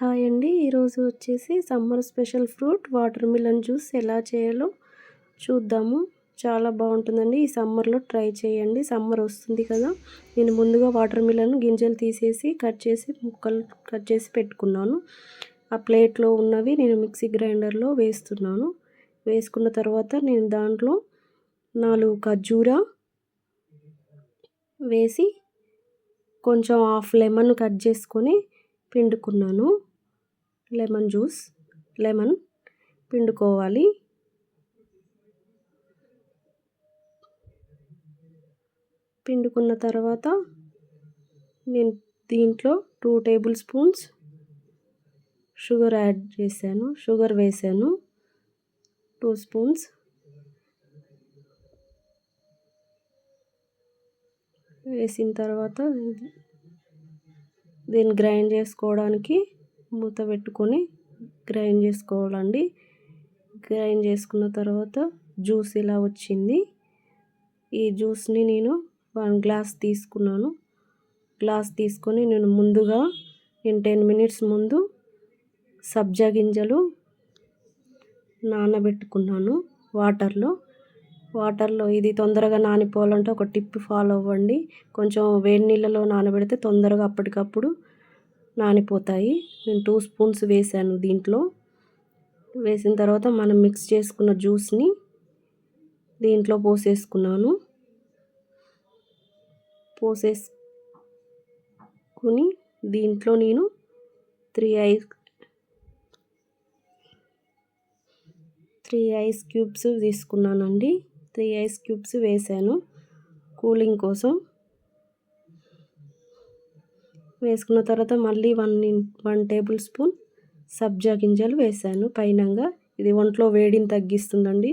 Hi అండి. ఈరోజు వచ్చేసి summer special fruit watermelon juice ఎలా చేయాలో చూద్దాము. చాలా బాగుంటుందండి. ఈ సమ్మర్లో ట్రై చేయండి. సమ్మర్ వస్తుంది కదా. నేను ముందుగా వాటర్ మిలన్ గింజలు తీసేసి కట్ చేసి ముక్కలు కట్ చేసి పెట్టుకున్నాను. ఆ ప్లేట్లో ఉన్నవి నేను మిక్సీ గ్రైండర్లో వేస్తున్నాను. వేసుకున్న తర్వాత నేను దాంట్లో నాలుగు ఖర్జూరా వేసి కొంచెం హాఫ్ లెమన్ కట్ చేసుకొని పిండుకున్నాను. లెమన్ జ్యూస్ లెమన్ పిండుకోవాలి. పిండుకున్న తర్వాత నేను దీంట్లో two tablespoons sugar add చేశాను షుగర్ వేసాను టూ స్పూన్స్ వేసిన తర్వాత దీన్ని గ్రైండ్ చేసుకోవడానికి మూత పెట్టుకొని గ్రైండ్ చేసుకోవాలండి. గ్రైండ్ చేసుకున్న తర్వాత జ్యూస్ ఇలా వచ్చింది. ఈ జ్యూస్ని నేను వన్ గ్లాస్ తీసుకున్నాను. గ్లాస్ తీసుకొని నేను ముందుగా నేను టెన్ మినిట్స్ ముందు సబ్జా గింజలు నానబెట్టుకున్నాను వాటర్లో. వాటర్లో ఇది తొందరగా నానిపోవాలంటే ఒక టిప్ ఫాలో అవ్వండి. కొంచెం వేడి నీళ్ళలో నానబెడితే తొందరగా అప్పటికప్పుడు నానిపోతాయి. నేను టూ స్పూన్స్ వేసాను దీంట్లో. వేసిన తర్వాత మనం మిక్స్ చేసుకున్న జ్యూస్ని దీంట్లో పోసేసుకున్నాను. పోసేసుకుని దీంట్లో నేను three ice three ice cubes తీసుకున్నానండి. త్రీ ఐస్ క్యూబ్స్ వేసాను కూలింగ్ కోసం. వేసుకున్న తర్వాత మళ్ళీ వన్ వన్ టేబుల్ స్పూన్ సబ్జా గింజలు వేసాను. పైనంగా ఇది ఒంట్లో వేడిని తగ్గిస్తుందండి.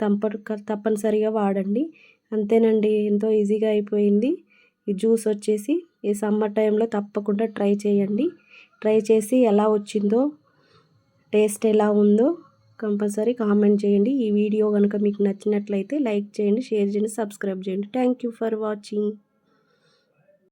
తంప తప్పనిసరిగా వాడండి. అంతేనండి ఎంతో ఈజీగా అయిపోయింది. ఈ జ్యూస్ వచ్చేసి ఈ సమ్మర్ టైంలో తప్పకుండా ట్రై చేయండి. ట్రై చేసి ఎలా వచ్చిందో టేస్ట్ ఎలా ఉందో కంపల్సరీ కామెంట్ చేయండి. ఈ వీడియో కనుక మీకు నచ్చినట్లయితే లైక్ చేయండి షేర్ చేయండి సబ్స్క్రైబ్ చేయండి. Thank you for watching.